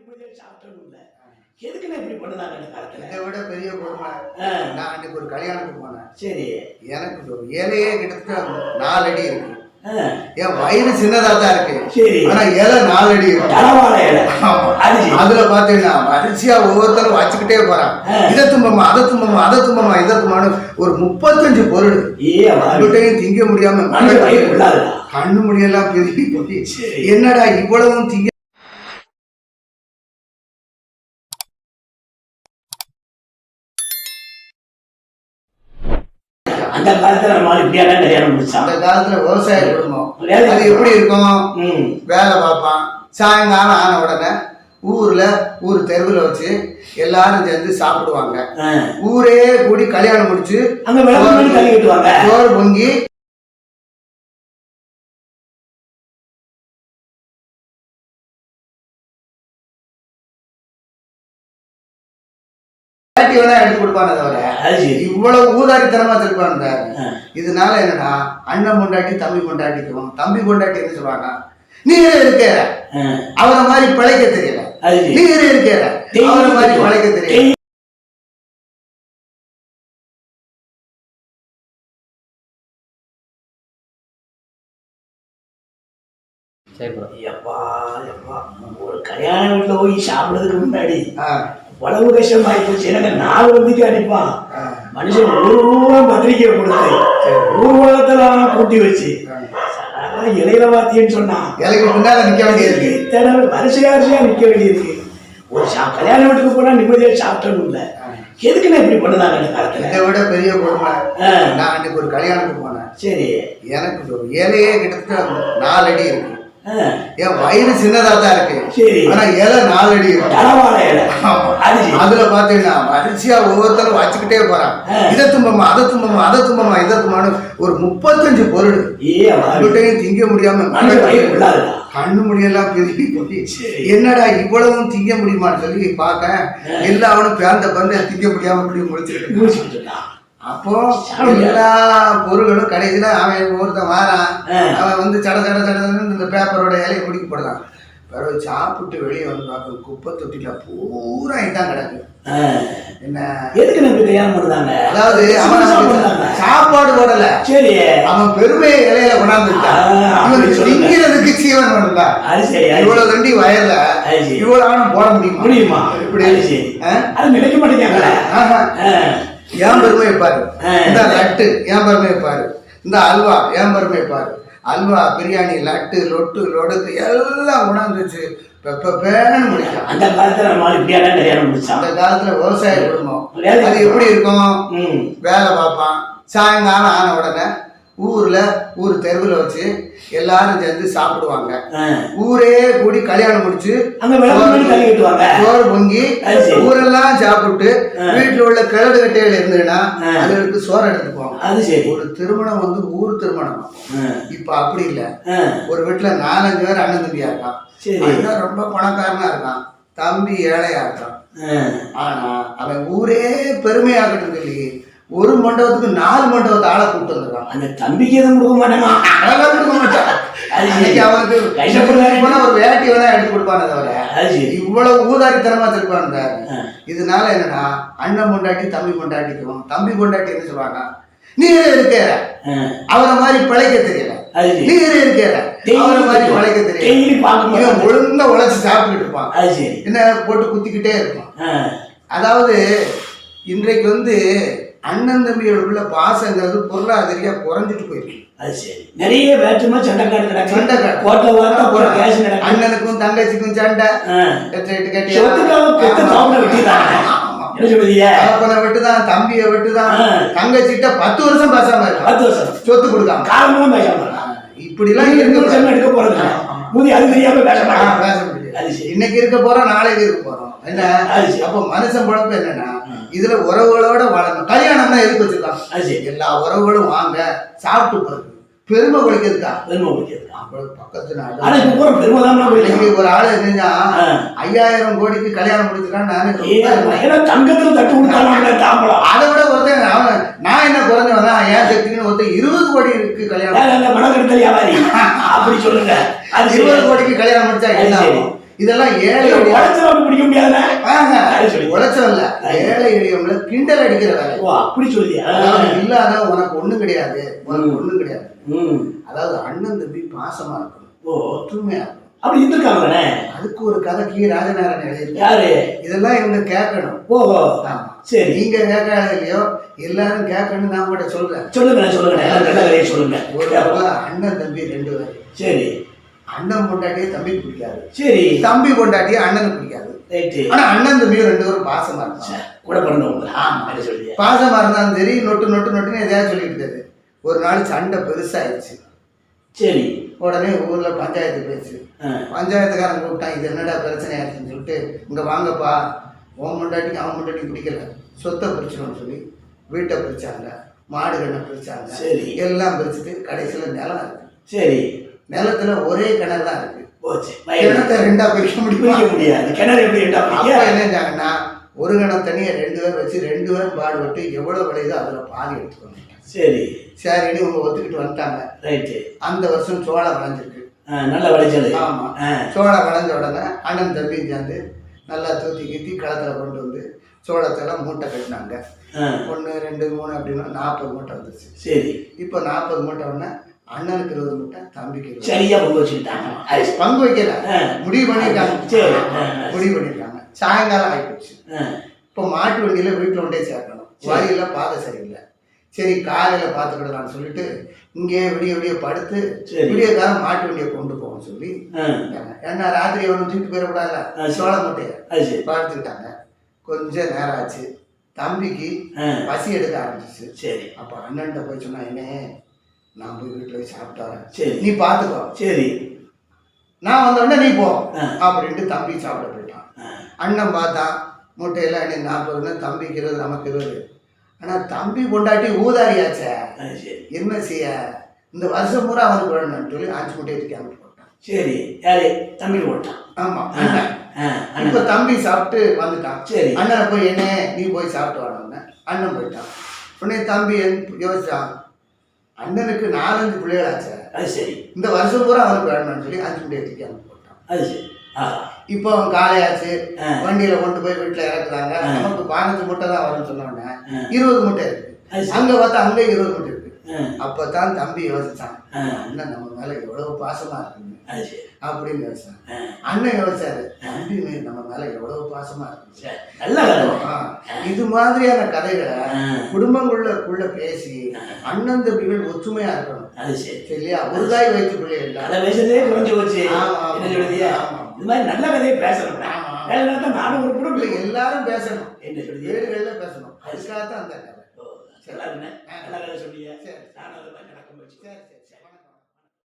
நிம்மதியா சாப்பிட்டணும் இல்ல. எதுக்குன்னு இப்படி பண்ணுதாங்க இந்த காலத்துல? இதை விட பெரிய கொடுமை. ஆ, நான் அன்னைக்கு ஒரு கல்யாணத்துக்கு போனேன். சரி. எனக்கு ஒரு இலையே கிட்டத்தட்ட நாலு அடி இருக்கு. ஆ, என் வயிறு சின்னதா தான் இருக்கு. ஆனா இலை நாலு அடி. அதுல பாத்தீங்கன்னா வரிசையா ஒவ்வொருத்தரும் வச்சுக்கிட்டே போறான். இதை தும்பமா அதை தும்பமா அதை தும்பமா இதை தும்பான்னு ஒரு முப்பத்தஞ்சு பொருள். திங்க முடியாம கண்ணு முடியெல்லாம் சரி. என்னடா இவ்வளவும் திங்க அந்த காலத்துல ஆளு இப்படியெல்லாம் கல்யாணம் முடிச்சான் அந்த காலத்துல விவசாய குடும்பம் அது எப்படி இருக்கும் ம். வேலை பார்ப்பான். சாயங்காலம் ஆன உடனே ஊர்ல ஊர் தெருவில் வச்சு எல்லாரும் சேர்ந்து சாப்பிடுவாங்க. ஊரே கூடி கல்யாணம் முடிச்சு சோறு பொங்கி எடுத்து கொடுப்பானே தவிர இவ்வளவு ஊதாரித்தனமா திருப்பான் ஆ. இதனால என்னடா அண்ணன் பொண்டாட்டி தம்பி பொண்டாட்டிக்கும் தம்பி பொண்டாட்டி என்ன சொல்லுவாங்க? நீ இருக்க ஆ. அவரை மாதிரி பிழைக்க தெரியல. அது சரி. நீ இருக்க அவரை மாதிரி பிழைக்க தெரியல. எப்பா ஒரு கல்யாண வீட்டுல போய் சாப்பிடுறதுக்கு முன்னாடி உழவு கஷ்டம் ஆயிப்போச்சு. எனக்கு நாலு வந்துக்கு அடிப்பான். மனுஷன் ஊர் ஊரா பத்திரிக்கை கொடுத்து ஊர் உலகத்தெல்லாம் கூட்டி வச்சு இலையில வாத்தியன்னு சொன்னான். இலைக்கு பின்னால நிக்க வேண்டியது இத்தனை வரிசையா வரிசையா நிக்க வேண்டியிருக்கு ஒரு சா கல்யாண வீட்டுக்கு போனா நிம்மதியா சாப்பிட்டணும் இல்ல. எதுக்குன்னு இப்படி பண்ணுதாங்க இந்த காலத்துல? இதை விட பெரிய கொடுமை. நான் அன்னைக்கு ஒரு கல்யாணத்துக்கு போனேன். சரி. எனக்கு ஒரு இலையே கிட்டத்தட்ட நாலு அடி இருக்கு. என் வயிறு சின்னதா தான் இருக்கு. ஆனா இலை நாலு அடி. அதுல பாத்தீங்கன்னா வரிசையா ஒவ்வொருத்தரும் வச்சுக்கிட்டே போறான். இதை தும்பமா அதை தும்பமா அதை தும்பமா இதை தும்பான்னு ஒரு முப்பத்தஞ்சு பொருள். அவர்கிட்டையும் திங்க முடியாம கண்ணு முடியெல்லாம் பெருகி போய். என்னடா இவ்வளவும் திங்க முடியுமான்னு சொல்லி பார்க்க எல்லாவனும் பேந்த பந்த திங்க முடியாம இப்படி முடிச்சுக்கிட்டு முடிச்சுட்டு இருக்கான். அப்போ எல்லா பொருள்களும் கடைசியில அவன் ஒருத்தன் வாரான். அவன் வந்து சட சட சடன்னு இந்த பேப்பரோட இலையை குடிக்க போடுறான். பிறகு சாப்பிட்டு வெளியே வந்து பார்க்க குப்பை தொட்டில பூரா இதான் கிடக்கு. என்ன? எதுக்கு நம்ம கல்யாணம் பண்ணுதாங்க அதாவது அவன் நமக்கு. சாப்பாடு போடல. சரி. அவன் பெருமையை இலையில கொண்டாந்து. திங்கிறதுக்கு சீவன் பண்ணல. இவ்வளவு சரி. தண்டி வயல்ல அது சரி. இவ்வளவு போட முடியுமா? முடியுமா? இப்படி? அது நினைக்க மாட்டேங்கிறாங்களே? என் பெருமையை பாரு. இந்த லட்டு என் பெருமையை பாரு. இந்த அல்வா என் பெருமையை பாரு. அல்வா பிரியாணி லட்டு லொட்டு லொடுக்கு எல்லாம் கொண்டாந்துச்சு பெப்ப பேன்னு முடிச்சான். அந்த காலத்துல அந்த காலத்துல விவசாய குடும்பம். அது எப்படி இருக்கும்? ம். வேலை பார்ப்பான். சாயங்காலம் ஆன உடனே ஊர்ல ஊர் தெருவில் வச்சு எல்லாரும் சேர்ந்து சாப்பிடுவாங்க. ஊரே கூடி கல்யாணம் முடிச்சு சோறு பொங்கி. ஊரெல்லாம் சாப்பிட்டு. வீட்டுல உள்ள கிழடு கட்டைகள் இருந்ததுன்னா. அதுகளுக்கு சோறு சரி. ஒரு திருமணம் வந்து ஊர் திருமணம். இப்ப அப்படி இல்ல. ஒரு வீட்டுல நாலஞ்சு பேர் அண்ணன் தம்பியா இருக்கான். ரொம்ப பணக்காரனா இருக்கான். தம்பி ஏழையா இருக்கான். ஆனா அவன் ஊரே பெருமையாகட்டும் சொல்லி ஒரு மண்டபத்துக்கு நாலு மண்டபத்தை ஆளை கூப்பிட்டு வந்திருக்கான். அந்த தம்பிக்கு எதுவும் கொடுக்க அதெல்லாம் கொடுக்க மாட்டான். அன்னைக்கு. போனா ஒரு வேட்டி வேணா எடுத்து கொடுப்பானே தவிர இவ்வளவு ஊதாரித்தனமா திருப்பான் ஆ, இதனால என்னன்னா அண்ணன் பொண்டாட்டி தம்பி பொண்டாட்டிக்கும் தம்பி பொண்டாட்டி என்ன சொல்லுவாங்க நீ இருக்க? ஆ, அவரை மாதிரி பிழைக்க தெரியல. அது சரி. நீ இருக்க? அவரை மாதிரி பிழைக்க தெரியல. ஒழுங்கா உழைச்சு சாப்பிட்டுட்டு இருப்பான். என்ன போட்டு குத்திக்கிட்டே இருப்பான். அதாவது இன்றைக்கு வந்து அண்ணன் தம்பிகளுக்குள்ள பாசங்கிறது பொருளாதாரியா குறைஞ்சிட்டு போயிருக்கு. அது சரி. நிறைய வேற்றுமை சண்டைக்காடு சண்டை நடக்கும் காடு. கோட்டை வார்த்தை போற கேஸ் நடக்கும் அண்ணனுக்கும் தங்கச்சிக்கும் சண்டை. கட்டி விட்டுதான் தம்பியை விட்டுதான். தங்கச்சிட்ட பத்து வருஷம் பேசாம பத்து வருஷம். சொத்து கொடுக்காம. காரணமும் பேச மாட்டான் இப்படி எல்லாம் இருக்க எடுக்க போறது. மூதி அது தெரியாம பேச பேச முடியாது. இன்னைக்கு இருக்க போறோம் நாளைக்கு இருக்க போறோம். என்ன. அப்ப மனுஷன் பொழப்பு என்னன்னா இதுல உறவுகளோட வாழணும். கல்யாணம் தான் எதுக்கு வச்சிருக்கான்? எல்லா உறவுகளும் வாங்க சாப்பிட்டு போறது பெருமை கொலைக்கிறதுக்கா? பெருமை அவ்வளவு பக்கத்து நாடு. ஒரு ஆளு ஆ. ஐயாயிரம் கோடிக்கு கல்யாணம் முடிச்சிருக்கான்னு நானே தங்கத்துல தட்டு கொடுத்தாங்க அதை விட ஒருத்தன் அவன் நான் என்ன குறைஞ்சவனா ஏன் சக்தின்னு ஒருத்தன் இருபது கோடி இருக்கு கல்யாணம் அப்படி சொல்லுங்க. அது. இருபது கோடிக்கு கல்யாணம் முடிச்சா என்ன இதெல்லாம் ஏழை உழைச்சவனுக்கு பிடிக்க. உழைச்சவன் இல்ல ஏழை எளியவங்கள கிண்டல் அடிக்கிற வேலை அப்படி சொல்லியா? இல்லாத உனக்கு ஒண்ணும் கிடையாது உனக்கு. ஒண்ணும் கிடையாது. அதாவது அண்ணன் தம்பி பாசமா இருக்கணும் ஓ, ஒற்றுமையா இருக்கணும் அப்படி இருந்திருக்காங்கண்ணே. அதுக்கு ஒரு கதை கி ராஜநாராயணன் எழுதியிருக்காரு யாரு? இதெல்லாம் இவங்க கேட்கணும் ஓஹோ. சரி. நீங்க கேட்காத இல்லையோ எல்லாரும் கேட்கணும் நான் கூட சொல்றேன் நல்ல கதையை சொல்லுங்க. ஒரு அண்ணன் தம்பி ரெண்டு பேர் சரி அண்ணன் பொண்டாட்டியே தம்பி பிடிக்காது. சரி. தம்பி பொண்டாட்டியே அண்ணனுக்கு பிடிக்காது. ஆனா அண்ணன் தம்பியும் ரெண்டு பேரும் பாசமா இருப்பாங்க. கூட பிறந்தவங்க ஆமா. பாசமா இருந்தாலும் சரி நொட்டு நொட்டு நொட்டுன்னு எதையாவது சொல்லிட்டு ஒரு நாள் சண்டை பெருசாயிடுச்சு. சரி. உடனே ஊர்ல பஞ்சாயத்து பேச்சு பஞ்சாயத்துக்காரன் கூப்பிட்டான் இது என்னடா பிரச்சனை ஆயிடுச்சுன்னு சொல்லிட்டு இங்க வாங்கப்பா. உன் முண்டாட்டிக்கு அவன் முண்டாட்டி பிடிக்கல. சொத்தை பிரிச்சிடும்னு சொல்லி வீட்டை பிரிச்சாங்க. மாடு கண்ணை பிரிச்சாங்க. சரி. எல்லாம் பிரிச்சுட்டு கடைசியில நிலம் சரி. நிலத்துல ஒரே கிணறு தான் இருக்கு. போச்சு. கிணத்தை ரெண்டா பிரிக்க முடியுமா? முடியாது. கிணறு எப்படி ரெண்டா என்ன செஞ்சாங்கன்னா ஒரு கிணம் தண்ணியை ரெண்டு பேர் வச்சு ரெண்டு பேரும் பாடுபட்டு எவ்வளவு விளையுதோ அதுல பாதி எடுத்துக்கணும் சரி. சரின்னு இவங்க ஒத்துக்கிட்டு வந்துட்டாங்க. ரைட்டு. அந்த வருஷம் சோளம் விளைஞ்சிருக்கு. நல்ல விளைச்சல். ஆமா. ஆ, சோளம் விளைஞ்ச உடனே அண்ணன் தம்பி சேர்ந்து நல்லா தூத்தி கீத்தி களத்துல கொண்டு வந்து சோளத்தெல்லாம் மூட்டை கட்டினாங்க. ஒன்று ரெண்டு மூணு அப்படின்னா நாற்பது மூட்டை வந்துச்சு சரி. இப்போ நாற்பது மூட்டை உடனே அண்ணனுக்கு இருபது மூட்டை தம்பிக்கு சரியா பொங்க வச்சுக்கிட்டாங்க. பங்கு வைக்கல. முடிவு பண்ணிருக்காங்க. சரி. முடிவு பண்ணிருக்காங்க. சாயங்காலம் ஆயிப்போச்சு. இப்போ மாட்டு வண்டியில வீட்டில் கொண்டே சேர்க்கணும். வழியில பாதை சரியில்லை. சரி காலையில பார்த்துக்கிடலாம்னு சொல்லிட்டு இங்கே விடிய விடிய படுத்து. விடிய காலம் மாட்டு வண்டியை கொண்டு போவோம் சொல்லி ஏன்னா ராத்திரி ஒன்றும் தூக்கிட்டு சரி. சோள மூட்டையை பார்த்துக்கிட்டாங்க. கொஞ்சம் நேரம் ஆச்சு. தம்பிக்கு பசி எடுக்க ஆரம்பிச்சிச்சு சரி. அப்போ அண்ணன்ட்ட போய் சொன்னா என்ன நான் போய் வீட்டில் போய் சாப்பிட்டு வரேன் சரி நீ பார்த்துக்கோ. சரி. நான் வந்த உடனே நீ போ. அப்படின்ட்டு தம்பி சாப்பிட போயிட்டான். அண்ணன் பார்த்தான் மூட்டையெல்லாம் நீ நாற்பதுன்னு தம்பிக்கு இருபது நமக்கு இருபது. ஆனால் தம்பி பொண்டாட்டி ஊதாரியாச்சே. என்ன செய்ய? இந்த வருஷம் பூரா அவனுக்கு வேணும்னு சொல்லி அஞ்சு தூக்கி அனுப்பி போட்டான். சரி. யாரு? தம்பி போட்டான். ஆமாம் இப்போ. தம்பி சாப்பிட்டு வந்துட்டான். சரி. அண்ணனை போய் என்ன நீ போய் சாப்பிட்டு வாடன்னு அண்ணன். போயிட்டான். உடனே தம்பி யோசிச்சான். அண்ணனுக்கு நாலஞ்சு பிள்ளைகளாச்சே. அது சரி. இந்த வருஷம் பூரா அவனுக்கு வேணும்னு சொல்லி அஞ்சு மூட்டையை தூக்கி அனுப்பி போட்டான் அது சரி. இப்போ அவன் காலையாச்சு வண்டியில கொண்டு போய் வீட்டுல இறக்குறாங்க. நமக்கு பதினஞ்சு மூட்டை தான் வரும்னு சொன்ன உடனே. இருபது மூட்டை இருக்கு. அங்க பார்த்தா அங்க இருபது மூட்டை இருக்கு. அப்பதான் தம்பி யோசிச்சான் அண்ணன் நம்ம மேல எவ்வளவு பாசமா சரி. அப்படின்னு யோசிச்சான். அண்ணன் யோசிச்சாரு தம்பி நம்ம மேல எவ்வளவு பாசமா இருக்கு இது மாதிரியான கதைகளை குடும்பங்களுக்குள்ள பேசி அண்ணன் தம்பிகள் ஒற்றுமையா இருக்கணும். அது சரி. சரியா? ஒரு தாய் கதை பேசுறதே புரிஞ்சு போச்சு. இது மாதிரி நல்ல கதையை பேசணும். நானும் ஒரு இல்லை, எல்லாரும் பேசணும். என்ன சொல்லுதியா வீடுகள்ல பேசணும். அதுக்காக தான் அந்த நல்லா இருக்குண்ணே. நல்ல சொல்லியா சரி. நானும் அதை மாதிரி நடக்க முயற்சி சரி சரி